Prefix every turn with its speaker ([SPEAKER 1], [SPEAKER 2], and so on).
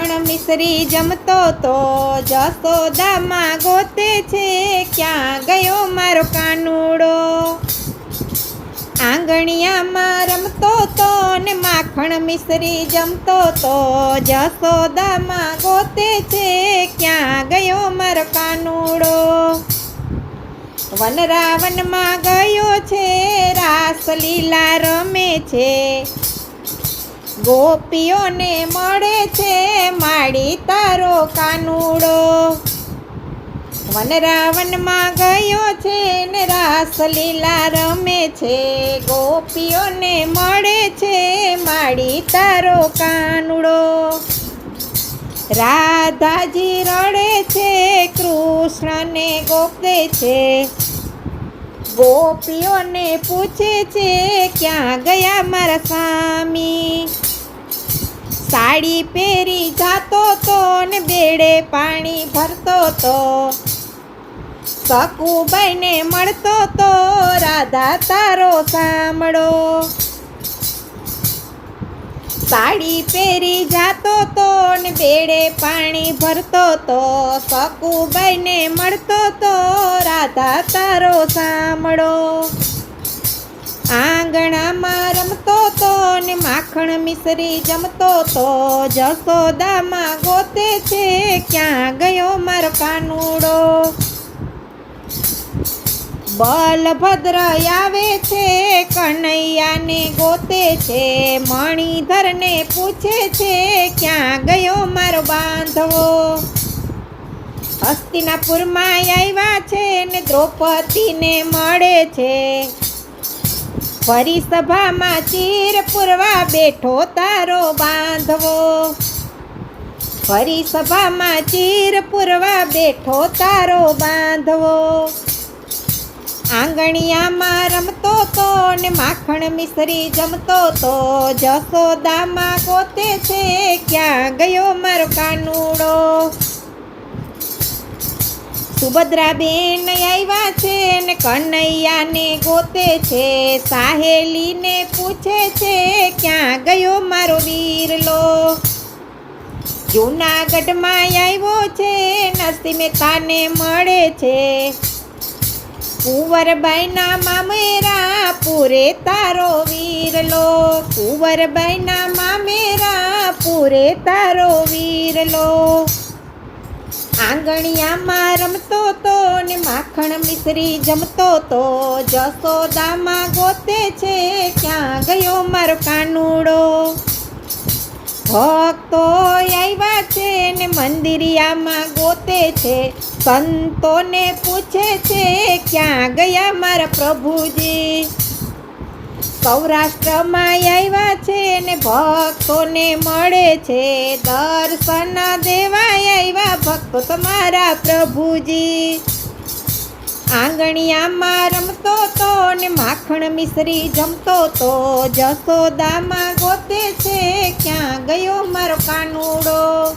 [SPEAKER 1] માખણ મિશ્રી જમતો તો જસોદામાં ગોતે છે, ક્યાં ગયો મારો કાનુડો? આંગણિયામાં રમતો તો ને માખણ મિશ્રી જમતો તો જસોદામાં ગોતે છે, ક્યાં ગયો મારો કાનુડો? વનરાવનમાં ગયો છે, રાસલીલા રમે છે. ગોપીઓને મળે છે માડી તારો કાનુડો. વનરાવનમાં ગયો છે ને રાસલીલા રમે છે. ગોપીઓને મળે છે માડી તારો કાનુડો. રાધાજી રડે છે, કૃષ્ણને ગોપે છે. ગોપીઓને પૂછે છે, ક્યાં ગયા મારા સ્વામી? સાડી પહેરી જાતો તો ને બેડે પાણી ભરતો તો. સકુબાઈને મળતો તો રાધા તારો સાંભળો. સાડી પહેરી જાતો તો ને બેડે પાણી ભરતો તો. સકુબાઈને મળતો તો રાધા તારો સાંભળો. આંગણામાં ને માખણ મિશ્રી જમતો તો જસોદામાં ગોતે છે, ક્યાં ગયો મારો કાનુડો? બલભદ્ર આવે છે, કનૈયાને ગોતે છે, મણિધરને પૂછે છે, ક્યાં ગયો મારો બાંધવો? હસ્તિનાપુરમાં આવ્યા છે ને દ્રૌપદીને મળે છે ફરી ચીર પૂરવા બેઠો તારો બાંધવો. ફરી ચીર પૂરવા બેઠો તારો બાંધવો. આંગણિયામાં રમતો તો ને માખણ મિશ્રી જમતો તો જસોદામાં ગોતે છે ક્યાં ગયો મારો કાનુડો. સુભદ્રાબેન આવ્યા છે ને કનૈયાને ગોતે છે. સાહેલીને પૂછે છે, ક્યાં ગયો મારો વીરલો જૂનાગઢમાં આવ્યો છે, નરસિંહ મહેતાને મળે છે. કુંવરબાઈના મામેરા, પૂરે તારો વીરલો કુંવરબાઈના મામેરા, પૂરે તારો વીરલો આંગણિયામાં રમતો તો ને માખણ મિશ્રી જમતો તો જસોદામાં ગોતે છે, ક્યાં ગયો મારો કાનુડો? ભક્તો આવ્યા છે ને મંદિરિયામાં ગોતે છે, સંતોને પૂછે છે, ક્યાં ગયા મારા પ્રભુજી? સૌરાષ્ટ્રમાં આવ્યા છે ને ભક્તોને મળે છે. દર્શન દેવા આવ્યા ભક્તો તમારા પ્રભુજી. આંગણિયામાં રમતો તો ને માખણ મિશ્રી જમતો તો જસોદામાં ગોતે છે. ક્યાં ગયો મારો કાનુડો?